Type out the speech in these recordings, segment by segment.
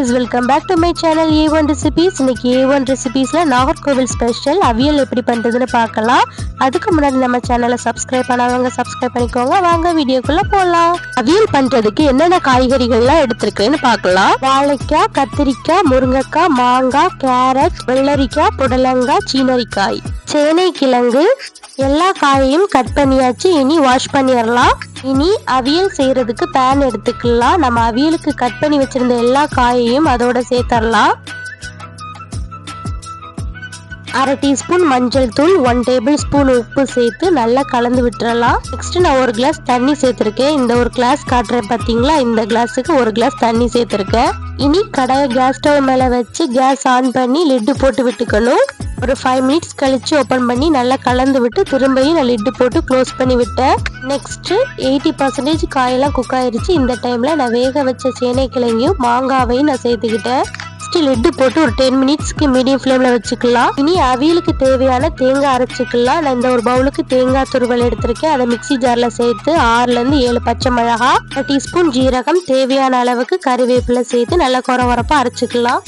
Viewers welcome back to my channel A one recipes இன்னைக்கு A one ரெசிபீஸில் Nagercoil special அவியல் எப்படி பண்ணுறதுன்னு பார்க்கலாம். அதுக்கு முன்னாடி நம்ம சேனலை சப்ஸ்கிரைப் பண்ணாதவங்க சப்ஸ்கிரைப் பண்ணிக்கோங்க. வாங்க வீடியோக்குள்ளே போகலாம் அவியல் பண்ணுறதுக்கு என்னென்ன காய்கறிகள்லாம் எடுத்துருக்குன்னு பார்க்கலாம். வாழைக்காய் கத்திரிக்காய் முருங்கைக்காய் மாங்காய் கேரட் வெள்ளரிக்காய் புடலங்காய் சீனரிக்காய். சேனை கிழங்கு எல்லா காயையும் கட் பண்ணியாச்சு. இனி வாஷ் பண்ணிடலாம் இனி அவியல் செய்யறதுக்கு பேன் எடுத்துக்கலாம். நம்ம அவியலுக்கு கட் பண்ணி வச்சிருந்த எல்லா காயையும் அதோட சேர்த்தரலாம். அரை டீஸ்பூன் மஞ்சள் தூள் ஒன் டேபிள் ஸ்பூன் உப்பு சேர்த்து நல்லா கலந்து விட்டுறலாம். நெக்ஸ்ட் நான் ஒரு கிளாஸ் தண்ணி சேர்த்துருக்கேன். இந்த ஒரு கிளாஸ் காட்டுறேன் பார்த்தீங்களா இந்த கிளாஸுக்கு ஒரு கிளாஸ் தண்ணி சேர்த்துருக்கேன். இனி கடாயை கேஸ் ஸ்டவ் மேலே வச்சு கேஸ் ஆன் பண்ணி லிட்டு போட்டு விட்டுக்கணும். ஒரு ஃபைவ் மினிட்ஸ் கழிச்சு ஓப்பன் பண்ணி நல்லா கலந்து விட்டு திரும்பியும் நான் லிட்டு போட்டு க்ளோஸ் பண்ணி விட்டேன். நெக்ஸ்ட் எயிட்டி பர்சன்டேஜ் காயெல்லாம் குக் ஆயிருச்சு. இந்த டைம்ல நான் வேக வச்ச சேனைக்கிழங்கையும் மாங்காவையும் நான் சேர்த்துக்கிட்டேன். ஃபஸ்ட்டு லிட்டு போட்டு ஒரு டென் மினிட்ஸ்க்கு மீடியம் ஃப்ளேமில் வச்சுக்கலாம். இனி அவியலுக்கு தேவையான தேங்காய் அரைச்சிக்கலாம். நான் இந்த ஒரு பவுலுக்கு தேங்காய் துருவல் எடுத்திருக்கேன். அதை மிக்சி ஜாரில் சேர்த்து ஆறுலேருந்து ஏழு பச்சை மிளகா டீஸ்பூன் ஜீரகம் தேவையான அளவுக்கு கறிவேப்பிலை சேர்த்து நல்லா குறை குறப்பாக அரைச்சிக்கலாம்.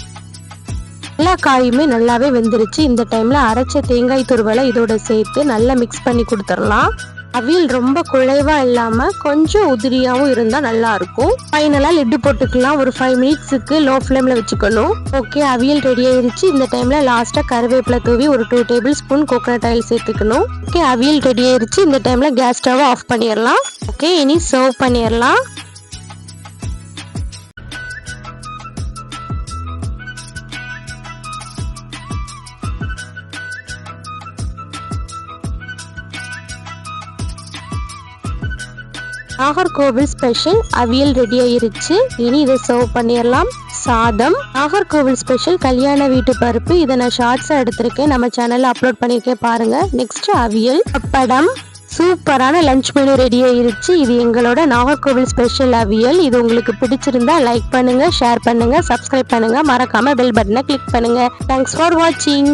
எல்லா காயுமே நல்லாவே வெந்துருச்சு. இந்த டைம்ல அரைச்ச தேங்காய் துருவலை இதோட சேர்த்து நல்லா மிக்ஸ் பண்ணி கொடுத்துடலாம். அவியல் ரொம்ப குழைவா இல்லாம கொஞ்சம் உதிரியாவும் இருந்தா நல்லா இருக்கும். ஃபைனலா லிட்டு போட்டுக்கலாம். ஒரு ஃபைவ் மினிட்ஸுக்கு லோ ஃப்ளேம்ல வச்சுக்கணும். ஓகே அவியல் ரெடி ஆயிருச்சு. இந்த டைம்ல லாஸ்டா கருவேப்பிலை தூவி ஒரு two tablespoon coconut oil சேர்த்துக்கணும். ஓகே அவியல் ரெடி ஆயிருச்சு. இந்த டைம்ல கேஸ் ஸ்டவ் ஆஃப் பண்ணிடலாம். ஓகே இனி சர்வ் பண்ணிடலாம். நாகர்கோவில் ஸ்பெஷல் அவியல் ரெடி ஆயிருச்சு. இனி இதை சர்வ் பண்ணிடலாம். சாதம். நாகர்கோவில் ஸ்பெஷல் கல்யாண வீட்டு பருப்பு. இதை நான் ஷார்ட்ஸாக எடுத்திருக்கேன். நம்ம சேனலில் அப்லோட் பண்ணியிருக்கேன் பாருங்க. நெக்ஸ்ட் அவியல். பப்படம் சூப்பரான லஞ்ச் மெனு ரெடி ஆயிருச்சு. இது எங்களோட நாகர்கோவில் ஸ்பெஷல் அவியல். இது உங்களுக்கு பிடிச்சிருந்தா லைக் பண்ணுங்க ஷேர் பண்ணுங்க சப்ஸ்கிரைப் பண்ணுங்க. மறக்காம பெல் பட்டனை கிளிக் பண்ணுங்க. தேங்க்ஸ் ஃபார் வாட்சிங்